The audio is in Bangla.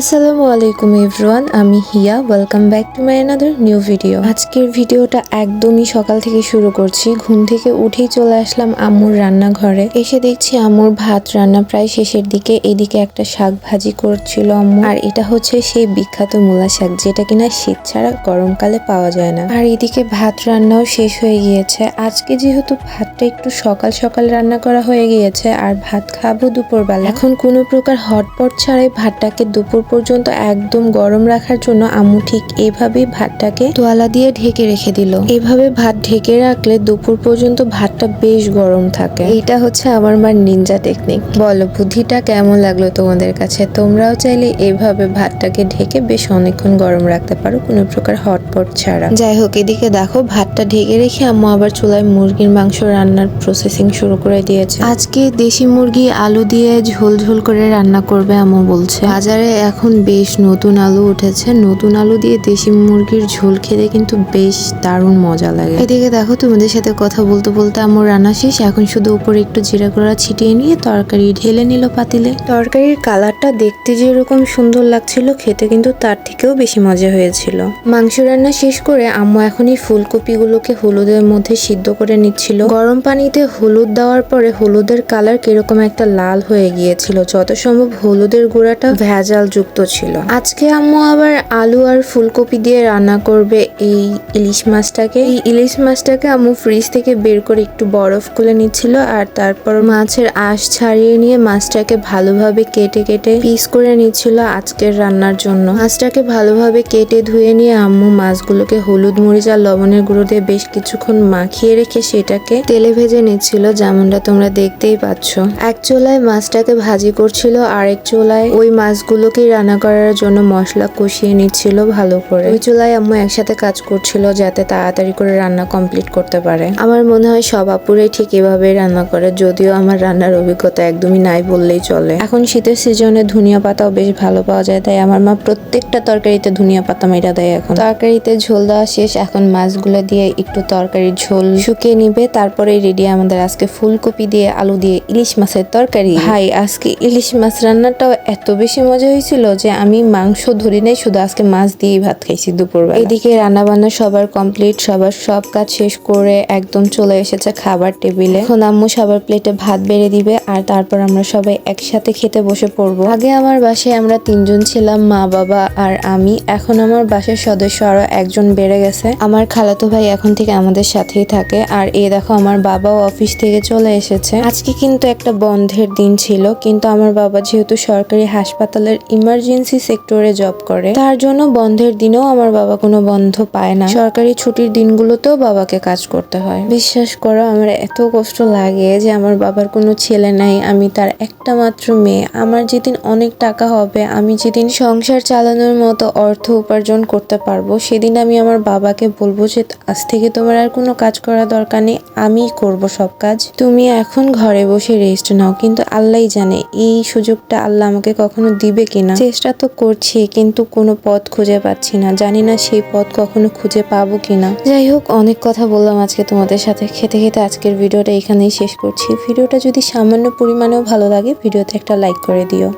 আসসালামু আলাইকুম এভরিওয়ান, আমি Hiya. Welcome back to my another new video আজকের ভিডিওটা একদমই সকাল থেকে শুরু করছি। ঘুম থেকে উঠেই চলে আসলাম আম্মুর রান্নাঘরে। এসে দেখছি আম্মুর ভাত রান্না প্রায় শেষের দিকে। এদিকে একটা শাক ভাজি করছিল আম্মু। আর এটা হচ্ছে সেই বিখ্যাত মূলা শাক, যেটা কিনা শীত ছাড়া গরমকালে পাওয়া যায় না। আর এদিকে ভাত রান্নাও শেষ হয়ে গিয়েছে। আজকে যেহেতু ভাতটা একটু সকাল সকাল রান্না করা হয়ে গিয়েছে, আর ভাত খাব দুপুরবেলা। এখন কোনো প্রকার হটপট ছাড়াই ভাতটাকে দুপুর পর্যন্ত একদম গরম রাখার জন্য আম্মু ঠিক এভাবেই ভাতটাকে তোয়ালা দিয়ে ঢেকে রেখে দিল। এভাবে ভাত ঢেকে রাখলে দুপুর পর্যন্ত ভাতটা বেশ গরম থাকে। এইটা হচ্ছে আমার মার নিনজা টেকনিক বলো, বুদ্ধিটা কেমন লাগল তোমাদের কাছে? তোমরাও চাইলে এভাবে ভাতটাকে ঢেকে বেশ অনেকক্ষণ গরম রাখতে পারো, কোনো প্রকার হটপট ছাড়া। যাই হোক, এদিকে দেখো, ভাতটা ঢেকে রেখে আম্মু আবার চুলায় মুরগির মাংস রান্নার প্রসেসিং শুরু করে দিয়েছে। আজকে দেশি মুরগি আলু দিয়ে ঝোল ঝোল করে রান্না করবে আম্মু বলছে। বাজারে এখন বেশ নতুন আলু উঠেছে। নতুন আলু দিয়ে দেশি মুরগির ঝোল খেতে কিন্তু বেশ দারুণ মজা লাগে। এদিকে দেখো, তোমাদের সাথে কথা বলতে বলতে আমার রান্না শেষ। এখন শুধু উপরে একটু জিরা গুঁড়া ছিটিয়ে নিয়ে তরকারি ঢেলে নিল পাতিলে। তরকারির কালারটা দেখতে যেরকম সুন্দর লাগছিল, খেতে কিন্তু তার থেকেও বেশি মজা হয়েছিল। মাংস রান্না শেষ করে আম্মু এখন এই ফুলকপিগুলোকে হলুদের মধ্যে সিদ্ধ করে নিচ্ছিল। গরম পানিতে হলুদ দেওয়ার পরে হলুদের কালার কীরকম একটা লাল হয়ে গিয়েছিল। যত সম্ভব হলুদের গুঁড়াটা ভেজাল যুক্ত ছিল। আজকে আম্মু আবার আলু আর ফুলকপি দিয়ে রান্না করবে এই ইলিশ মাছটাকে। এই ইলিশ মাছটাকে আম্মু ফ্রিজ থেকে বের করে একটু বরফ খুলে নিচ্ছিল আর তারপর মাছের আঁশ ছাড়িয়ে নিয়ে মাছটাকে ভালোভাবে কেটে কেটে পিস করে নিচ্ছিল আজকের রান্নার জন্য। মাছটাকে ভালোভাবে কেটে ধুয়ে নিয়ে আম্মু মাছগুলোকে হলুদ মরিচ আর লবণের গুঁড়ো দিয়ে বেশ কিছুক্ষণ মাখিয়ে রেখে সেটাকে তেলে ভেজে নিচ্ছিল, যেমনটা তোমরা দেখতেই পাচ্ছ। এক চোলায় মাছটাকে ভাজি করছিল আর এক চোলায় ওই মাছগুলোকে রান্না করার জন্য মশলা কষিয়ে নিচ্ছিল ভালো করে। ওই চুলায় আম্মু একসাথে কাজ করছিল যাতে তাড়াতাড়ি করে রান্না কমপ্লিট করতে পারে। আমার মনে হয় সব আপুরাই ঠিক এভাবে রান্না করে, যদিও আমার রান্নার অভিজ্ঞতা একদমই নাই বললেই চলে। এখন শীতের সিজনে ধনিয়া পাতাও বেশ ভালো পাওয়া যায়, তাই আমার মা প্রত্যেকটা তরকারিতে ধনিয়া পাতা মেটা দেয় এখন। তরকারিতে ঝোল দেওয়া শেষ, এখন মাছগুলো দিয়ে একটু তরকারির ঝোল শুকিয়ে নিবে তারপরে রেডি আমাদের আজকে ফুলকপি দিয়ে আলু দিয়ে ইলিশ মাছের তরকারি। ভাই, আজকে ইলিশ মাছ রান্নাটাও এত বেশি মজা হয়েছিল যে, আমি মাংস ধরি নাই, শুধু আজকে মাছ দিয়েই ভাত খাইছি দুপুরবেলা। এদিকে রান্না বান্না সবার কমপ্লিট সবার সব কাজ শেষ করে একদম চলে এসেছে খাবার টেবিলে। এখন আম্মু সবার প্লেটে ভাত বেড়ে দিবে আর তারপর আমরা সবাই একসাথে খেতে বসে পড়ব। আগে আমার বাসায় আমরা তিনজন ছিলাম, মা, বাবা আর আমি। এখন আমার বাসার সদস্য আরও একজন বেড়ে গেছে। আমার খালাতো ভাই এখন থেকে আমাদের সাথেই থাকে। আর এই দেখো, আমার বাবাও অফিস থেকে চলে এসেছে। আজকে কিন্তু একটা বন্ধের দিন ছিল, কিন্তু আমার বাবা যেহেতু সরকারি হাসপাতালের ইমার্জেন্সি সেক্টরে জব করে। তার জন্য বন্ধের দিনেও আমার বাবা কোনো বন্ধ পায় না। সরকারি ছুটির দিনগুলোতেও বাবাকে কাজ করতে হয়। বিশ্বাস করো, আমার এত কষ্ট লাগে যে আমার বাবার কোনো ছেলে নাই, আমি তার একটা মাত্র মেয়ে। আমার যেদিন অনেক টাকা হবে, আমি যেদিন সংসার চালানোর মতো অর্থ উপার্জন করতে পারব, সেদিন আমি আমার বাবাকে বলব যে, আজ থেকে তোমার আর কোনো কাজ করা দরকার নেই, আমিই করব সব কাজ। তুমি এখন ঘরে বসে রেস্ট নাও। কিন্তু আল্লাহই জানে, এই সুযোগটা আল্লাহ আমাকে কখনো দিবে কিনা। চেষ্টা তো করছি, কিন্তু কোনো পথ খুঁজে পাচ্ছি না। জানি না সেই পথ কখনো খুঁজে পাবো কিনা। যাই হোক, অনেক কথা বললাম আজকে তোমাদের সাথে। খেতে খেতে আজকের ভিডিওটা এখানেই শেষ করছি। ভিডিওটা যদি সামান্য পরিমাণেও ভালো লাগে, ভিডিওতে একটা লাইক করে দিও।